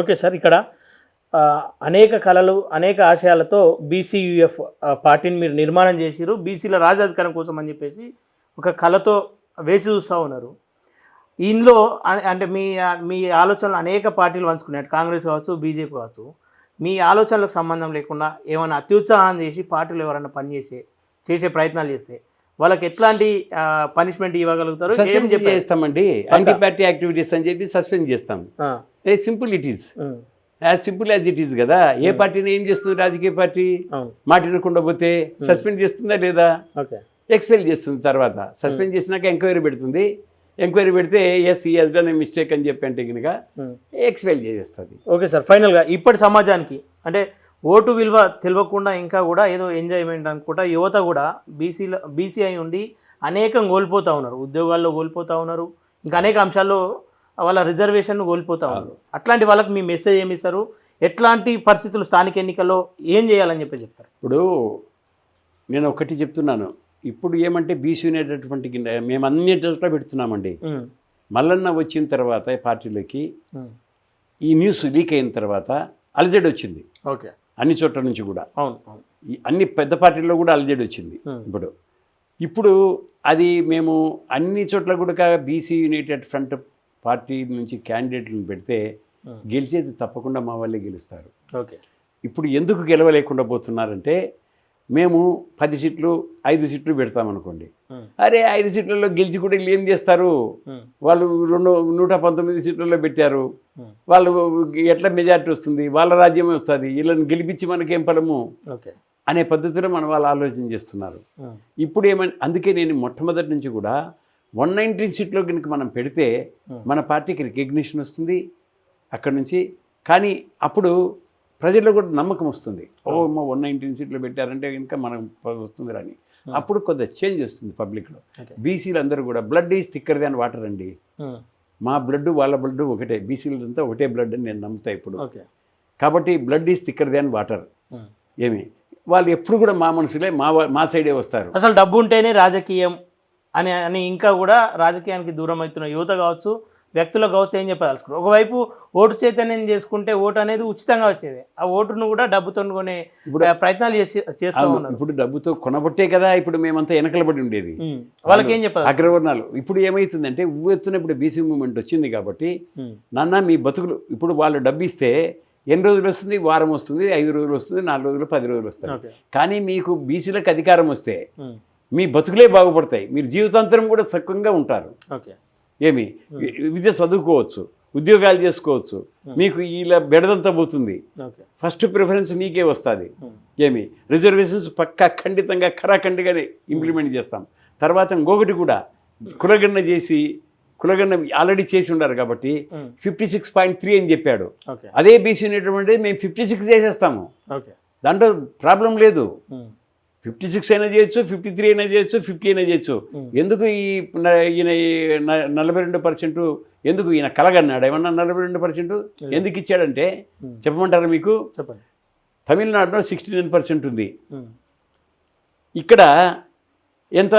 Okay sir ఇక్కడ అనేక కళలు అనేక ఆశయాలతో బీసీయుఎఫ్ పార్టీని మీరు నిర్మాణం చేసిరు బీసీల రాజాధికారం కోసం అని చెప్పేసి ఒక కళతో వేచి చూస్తూ ఉన్నారు. ఇందులో అంటే మీ మీ ఆలోచనలు అనేక పార్టీలు పంచుకున్నాయి. కాంగ్రెస్ కావచ్చు బీజేపీ కావచ్చు. మీ ఆలోచనలకు సంబంధం లేకుండా ఏమైనా అత్యుత్సాహం చేసి పార్టీలు ఎవరైనా పనిచేసే చేసే ప్రయత్నాలు చేస్తే వాళ్ళకి ఎట్లాంటి పనిష్మెంట్ ఇవ్వగలుగుతారు? సస్పెండ్ చేస్తామండి. యాంటీ పార్టీ యాక్టివిటీస్ అని చెప్పి సస్పెండ్ చేస్తాం. Simple it is as simple as it is కదా. ఏ పార్టీని ఏం చేస్తుంది రాజకీయ పార్టీ అవును. మాట వినకుండా పోతే సస్పెండ్ చేస్తుందా లేదా? ఎక్స్పెల్ చేస్తుంది తర్వాత. సస్పెండ్ చేసినాక ఎంక్వైరీ పెడుతుంది. ఎంక్వైరీ పెడితే ఎస్ ఈ హెస్ డన్ మిస్టేక్ అని చెప్పి అంటే కనుక. ఎక్స్పెల్ చేసేస్తుంది. ఓకే సార్ ఫైనల్గా ఇప్పటి సమాజానికి అంటే ఓటు విలువ తెలియకుండా ఇంకా కూడా ఏదో ఎంజాయ్మెంట్ అనుకుంటా యువత కూడా బీసీలో బీసీ అయి ఉండి అనేకం కోల్పోతూ ఉన్నారు. ఉద్యోగాల్లో కోల్పోతూ ఉన్నారు. ఇంకా అనేక అంశాల్లో వాళ్ళ రిజర్వేషన్ కోల్పోతూ ఉన్నారు. అట్లాంటి వాళ్ళకి మీ మెసేజ్ ఏమి ఇస్తారు? ఎట్లాంటి పరిస్థితులు స్థానిక ఎన్నికల్లో ఏం చేయాలని చెప్పి చెప్తారు? ఇప్పుడు నేను ఒకటి చెప్తున్నాను. ఇప్పుడు ఏమంటే బీసీ అనేటటువంటి మేము అన్నిటిలో పెడుతున్నామండి. ఉమ్, మల్లన్న వచ్చిన తర్వాత పార్టీలోకి ఈ న్యూస్ లీక్ అయిన తర్వాత అలజడి వచ్చింది. ఓకే. అన్ని చోట్ల నుంచి కూడా. ఈ అన్ని పెద్ద పార్టీల్లో కూడా అలజడి వచ్చింది. ఇప్పుడు. ఇప్పుడు అది మేము అన్ని చోట్ల కూడా బీసీ యునైటెడ్ ఫ్రంట్ పార్టీ నుంచి క్యాండిడేట్లను పెడితే. గెలిచేది తప్పకుండా మా వాళ్ళే గెలుస్తారు. ఓకే. ఇప్పుడు ఎందుకు గెలవలేకుండా పోతున్నారంటే మేము పది సీట్లు ఐదు సీట్లు పెడతామనుకోండి. అరే ఐదు సీట్లలో గెలిచి కూడా వీళ్ళు ఏం చేస్తారు? వాళ్ళు రెండు నూట పంతొమ్మిది సీట్లలో పెట్టారు. వాళ్ళు ఎట్లా మెజార్టీ వస్తుంది? వాళ్ళ రాజ్యమే వస్తుంది. వీళ్ళని గెలిపించి మనకేం ఫలము? ఓకే. అనే పద్ధతిలో మన వాళ్ళు ఆలోచన చేస్తున్నారు. ఇప్పుడు ఏమని అందుకే నేను మొట్టమొదటి నుంచి కూడా వన్ నైన్టీన్ సీట్లో కనుక మనం పెడితే. మన పార్టీకి రికగ్నిషన్ వస్తుంది అక్కడ నుంచి. కానీ అప్పుడు ప్రజల్లో కూడా నమ్మకం వస్తుంది. ఓ మా వన్ నైన్టీన్ సీట్లు పెట్టారంటే కనుక మనం వస్తుంది Hmm. అప్పుడు కొంత చేంజ్ వస్తుంది పబ్లిక్లో. బీసీలు అందరూ కూడా blood is thicker than water అండి. మా బ్లడ్ వాళ్ళ బ్లడ్ ఒకటే. బీసీలంతా ఒకటే బ్లడ్ అని నేను నమ్ముతా ఇప్పుడు. ఓకే. కాబట్టి blood is thicker than water. ఏమి? వాళ్ళు ఎప్పుడు కూడా మా మనుషులే మా మా సైడే వస్తారు. అసలు డబ్బు ఉంటేనే రాజకీయం అని అని ఇంకా కూడా రాజకీయానికి దూరం అవుతున్న యువత కావచ్చు వ్యక్తులకు కావచ్చు ఏం చెప్పదలుచుకున్నారు? ఒకవైపు ఓటు చైతన్యం చేసుకుంటే ఓటు అనేది ఉచితంగా వచ్చేది. ఆ ఓటును కూడా డబ్బుతో కొనే ఇప్పుడు ఆ, ప్రయత్నాలు చేసి చేస్తూ ఉన్నారు. ఇప్పుడు డబ్బుతో కొనబట్టే కదా ఇప్పుడు మేమంతా వెనకలబడి ఉండేది. ఉమ్. వాళ్ళకి ఏం చెప్పాలి అగ్రవర్ణాలు. ఇప్పుడు ఏమవుతుందంటే ఉవ్వెత్తున ఇప్పుడు బీసీ మూమెంట్ వచ్చింది కాబట్టి నాన్న మీ బతుకులు ఇప్పుడు వాళ్ళు డబ్బు ఇస్తే ఎన్ని రోజులు వస్తుంది? వారం వస్తుంది ఐదు రోజులు వస్తుంది నాలుగు రోజులు పది రోజులు వస్తాయి. ఓకే. కానీ మీకు బీసీలకు అధికారం వస్తే. మీ బతుకులే బాగుపడతాయి. మీరు జీవితాంతరం కూడా సుఖంగా ఉంటారు. ఓకే. ఏమి? విద్య చదువుకోవచ్చు ఉద్యోగాలు చేసుకోవచ్చు. మీకు ఇలా బెడదంతా పోతుంది. ఫస్ట్ ప్రిఫరెన్స్ మీకే వస్తుంది. ఏమి? రిజర్వేషన్స్ పక్కా ఖండితంగా ఖరాఖండిగానే ఇంప్లిమెంట్ చేస్తాం. తర్వాత ఇంకొకటి కూడా కులగణన చేసి కులగణన ఆల్రెడీ చేసి ఉన్నారు కాబట్టి. ఫిఫ్టీ సిక్స్ పాయింట్ త్రీ అని చెప్పాడు. అదే బీసీ ఉన్నటువంటి మేము ఫిఫ్టీ సిక్స్ చేసేస్తాము. దాంట్లో ప్రాబ్లం లేదు. ఫిఫ్టీ సిక్స్ అయినా చేయొచ్చు ఫిఫ్టీ త్రీ అయినా చేయొచ్చు ఫిఫ్టీ అయినా చేయొచ్చు. ఎందుకు ఈ ఈయన నలభై రెండు పర్సెంట్ ఎందుకు ఈయన కలగన్నాడు? ఏమన్నా నలభై రెండు పర్సెంట్ ఎందుకు ఇచ్చాడంటే. చెప్పమంటారా మీకు? చెప్పండి. తమిళనాడులో సిక్స్టీ నైన్ పర్సెంట్ ఉంది. ఇక్కడ ఎంత?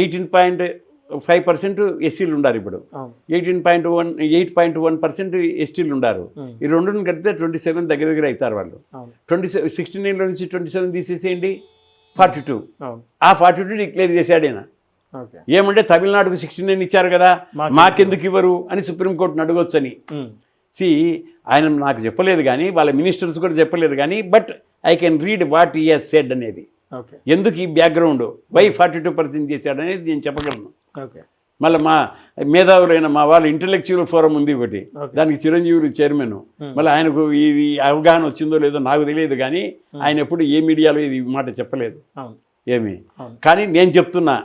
ఎయిటీన్ పాయింట్ ఫైవ్ పర్సెంట్ ఎస్సీలు ఉన్నారు ఇప్పుడు. Eighteen point one eight point one percent ఎస్టీలు ఉన్నారు ఉమ్. ఈ రెండుని కలిపితే ట్వంటీ సెవెన్ దగ్గర దగ్గర అవుతారు వాళ్ళు. ట్వంటీ సెవెన్ సిక్స్టీ నైన్లో నుంచి ట్వంటీ సెవెన్ తీసేసేయండి. Forty two. ఆ. ఫార్టీ టూ డిక్లేర్ చేశాడు ఆయన ఏమంటే తమిళనాడుకు సిక్స్టీ నైన్ ఇచ్చారు కదా మాకు మాకెందుకు ఇవ్వరు అని సుప్రీంకోర్టును అడగొచ్చని. సి ఆయన నాకు చెప్పలేదు కానీ వాళ్ళ మినిస్టర్స్ కూడా చెప్పలేదు కానీ but I can read what he he's said అనేది. ఎందుకు ఈ background? Why forty two percent చేశాడనేది నేను చెప్పగలను. ఓకే. మళ్ళీ మా మేధావులైన మా వాళ్ళు ఇంటలెక్చువల్ ఫోరం ఉంది ఒకటి. దానికి చిరంజీవులు చైర్మన్. మళ్ళీ ఆయనకు ఇది అవగాహన వచ్చిందో లేదో నాకు తెలియదు కానీ ఆయన ఎప్పుడు ఏ మీడియాలో ఇది మాట చెప్పలేదు. ఏమి? కానీ నేను చెప్తున్నా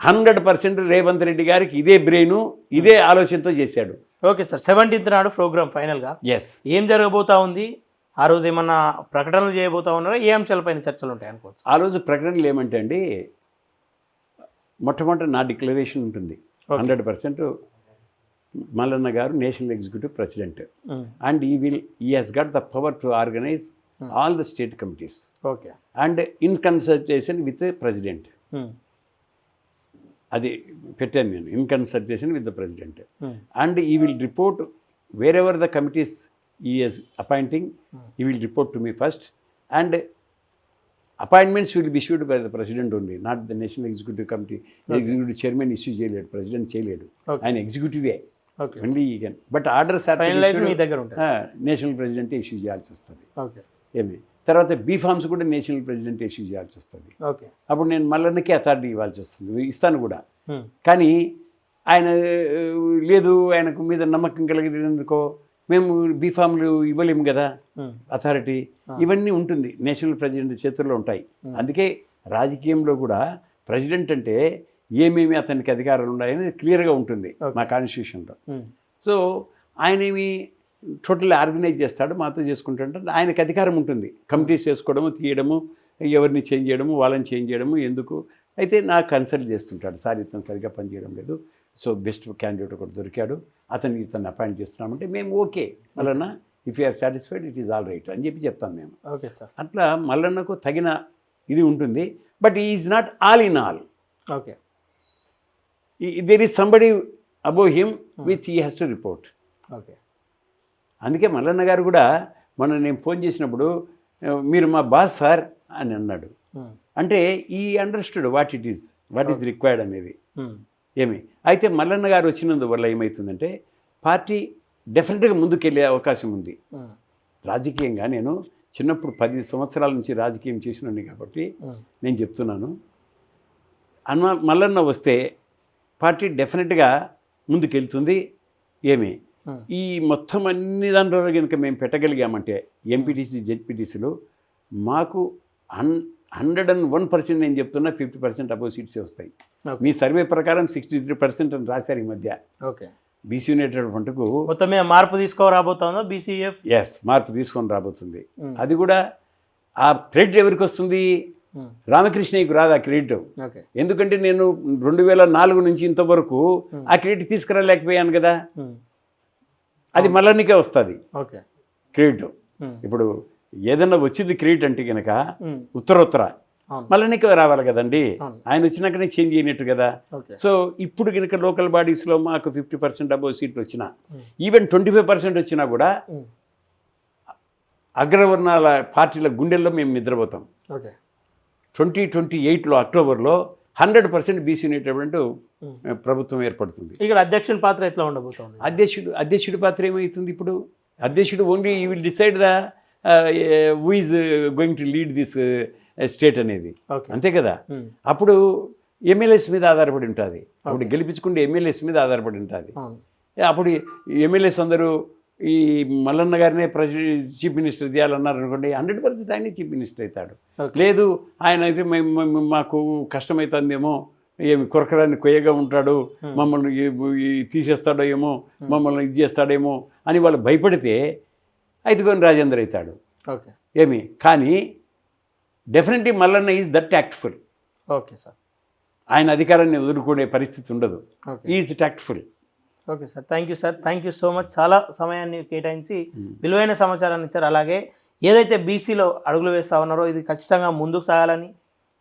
హండ్రెడ్ పర్సెంట్ రేవంత్ రెడ్డి గారికి ఇదే బ్రెయిన్ ఇదే ఆలోచనతో చేశాడు. ఓకే సార్ సెవెంటీన్త్ నాడు ప్రోగ్రామ్ ఫైనల్గా ఎస్ ఏం జరగబోతా ఉంది? ఆ రోజు ఏమన్నా ప్రకటనలు చేయబోతా ఉన్నారా? ఏ అంశాలపైన చర్చలు ఉంటాయి అనుకోవచ్చు ఆ రోజు ప్రకటనలు ఏమంటే అండి మొట్టమొదటి నా డిక్లరేషన్ ఉంటుంది. Hundred percent Mallanna garu national executive president. And he will he has got the power to organise all the state committees. Okay. And in consultation with president. అది పెట్టాను నేను in consultation with the president. And he will report wherever the committees he's appointing he will report to me first and appointments will be issued by the president only not the national executive committee executive chairman issue చేయలేడు president చేయలేడు. ఆయన ఎగ్జిక్యూటివే only he can but orders ఉంటుంది national president issue చేయాల్సి వస్తుంది. ఏమి? తర్వాత B forms కూడా national president issue చేయాల్సి వస్తుంది. ఓకే అప్పుడు నేను మల్లన్నకే అథారిటీ ఇవ్వాల్సి వస్తుంది ఇస్తాను కూడా. ఉమ్. కానీ ఆయన లేదు ఆయనకు మీద నమ్మకం కలిగినందుకో మేము బీఫామ్లు ఇవ్వలేము కదా. అథారిటీ ఇవన్నీ ఉంటుంది. నేషనల్ ప్రెసిడెంట్ చేతుల్లో ఉంటాయి. అందుకే రాజకీయంలో కూడా ప్రెసిడెంట్ అంటే ఏమేమి అతనికి అధికారాలు ఉన్నాయని క్లియర్గా ఉంటుంది మా కాన్స్టిట్యూషన్లో. సో ఆయన ఏమి టోటల్ ఆర్గనైజ్ చేస్తాడు మాతో చేసుకుంటుంటే ఆయనకు అధికారం ఉంటుంది. కమిటీస్ చేసుకోవడము తీయడము ఎవరిని చేంజ్ చేయడము వాళ్ళని చేంజ్ చేయడము ఎందుకు? అయితే నాకు కన్సల్ట్ చేస్తుంటాడు. సార్ ఇతను సరిగ్గా పనిచేయడం లేదు. సో బెస్ట్ క్యాండిడేట్ ఒకటి దొరికాడు. అతనికి ఇతను అపాయింట్ చేస్తున్నామంటే మేము ఓకే. వలన if you're satisfied it is all right అని చెప్పి చెప్తాం మేము. Okay sir. అట్లా మల్లన్నకు తగిన ఇది ఉంటుంది. But is not all in all okay. There is somebody above him which he has to report okay. అందుకే మల్లన్న గారు కూడా మొన్న నేను ఫోన్ చేసినప్పుడు "ఆ, మీరు మా బాస్ సార్ అని అన్నాడు. ఉమ్. అంటే he understood what it is what is required అనేది. ఉమ్. ఏమి అయితే మల్లన్న గారు వచ్చినందువల్ల ఏమవుతుందంటే పార్టీ డెఫినెట్గా ముందుకెళ్ళే అవకాశం ఉంది. రాజకీయంగా నేను చిన్నప్పుడు పది సంవత్సరాల నుంచి రాజకీయం చేసినండి కాబట్టి. నేను చెప్తున్నాను అన్న మల్లన్న వస్తే పార్టీ డెఫినెట్గా ముందుకెళ్తుంది ఏమి. ఈ మొత్తం అన్ని దాంట్లో కనుక మేము పెట్టగలిగామంటే ఎంపీటీసీ జెడ్పీటీసీలు మాకు hun hundred and one percent నేను చెప్తున్నా ఫిఫ్టీ పర్సెంట్ అబోవ్ సీట్స్ వస్తాయి. మీ సర్వే ప్రకారం సిక్స్టీ త్రీ పర్సెంట్ అని రాశారు ఈ మధ్య. ఓకే. బీసీ యునైటెడ్ ఫ్రంట్కు మొత్తం మార్పు తీసుకోరాబోతుందో బీసీఎఫ్? ఎస్ మార్పు తీసుకొని రాబోతుంది. అది కూడా ఆ క్రెడిట్ ఎవరికి వస్తుంది? రామకృష్ణయ్యకు రాదు ఆ క్రెడిట్? ఎందుకంటే నేను రెండు వేల నాలుగు నుంచి ఇంతవరకు ఆ క్రెడిట్ తీసుకురాలేకపోయాను కదా. అది మల్లనికే వస్తుంది. ఓకే. క్రెడిట్. ఇప్పుడు ఏదన్నా వచ్చింది క్రెడిట్ అంటే కనుక. ఉత్తరోత్తర అవును. మల్లనికే రావాలి కదండి. ఆయన వచ్చినాకనే చేంజ్ అయినట్టు కదా సో ఇప్పుడు కనుక లోకల్ బాడీస్లో మాకు ఫిఫ్టీ పర్సెంట్ అబౌవ్ సీట్లు వచ్చినా. ఈవెన్ ట్వంటీ ఫైవ్ పర్సెంట్ వచ్చినా కూడా. అగ్రవర్ణాల పార్టీల గుండెల్లో మేము నిద్రపోతాం ట్వంటీ ట్వంటీ ఎయిట్లో అక్టోబర్లో హండ్రెడ్ పర్సెంట్ బీసీ యునైటెడ్ ప్రభుత్వం ఏర్పడుతుంది ఇక్కడ అధ్యక్షుని పాత్ర ఎట్లా ఉండబోతోంది అధ్యక్షుడు అధ్యక్షుడి పాత్ర ఏమవుతుంది ఇప్పుడు అధ్యక్షుడు only he will decide the is going to lead this state అనేది. అంతే కదా? ఉమ్. అప్పుడు ఎమ్మెల్యేస్ మీద ఆధారపడి ఉంటుంది. అప్పుడు గెలిపించుకుంటే ఎమ్మెల్యేస్ మీద ఆధారపడి ఉంటుంది. అప్పుడు ఎమ్మెల్యేస్ అందరూ ఈ మల్లన్న గారినే ప్రెసిడెంట్ చీఫ్ మినిస్టర్ చేయాలన్నారు అనుకోండి హండ్రెడ్ పర్సెంట్ ఆయనే చీఫ్ మినిస్టర్ అవుతాడు. లేదు ఆయన అయితే మాకు కష్టమవుతుందేమో ఏమి కొరకరాని కొయ్యగా ఉంటాడు మమ్మల్ని ఈ- ఈ తీసేస్తాడో ఏమో మమ్మల్ని ఇది చేస్తాడేమో అని వాళ్ళు భయపడితే ఐదుకొని రాజేంద్ర అవుతాడు. ఓకే. ఏమి? కానీ definitely Mallanna is that tactful okay sir. ఆయన అధికారాన్ని ఎదుర్కొనే పరిస్థితి ఉండదు. Is tactful okay sir. Thank you sir. Thank you so much చాలా సమయాన్ని కేటాయించి విలువైన సమాచారాన్ని ఇచ్చారు. అలాగే ఏదైతే బీసీలో అడుగులు వేస్తా ఉన్నారో ఇది ఖచ్చితంగా ముందుకు సాగాలని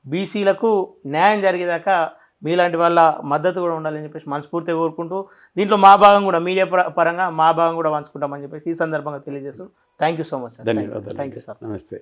బీసీలకు న్యాయం జరిగేదాకా మీలాంటి వాళ్ళ మద్దతు కూడా ఉండాలని చెప్పేసి మనస్ఫూర్తిగా కోరుకుంటూ దీంట్లో మా భాగం కూడా మీడియా పర- పరంగా మా భాగం కూడా పంచుకుంటామని చెప్పేసి ఈ సందర్భంగా తెలియజేస్తూ thank you so much sir ధన్యవాదాలు. థ్యాంక్ యూ సార్ నమస్తే.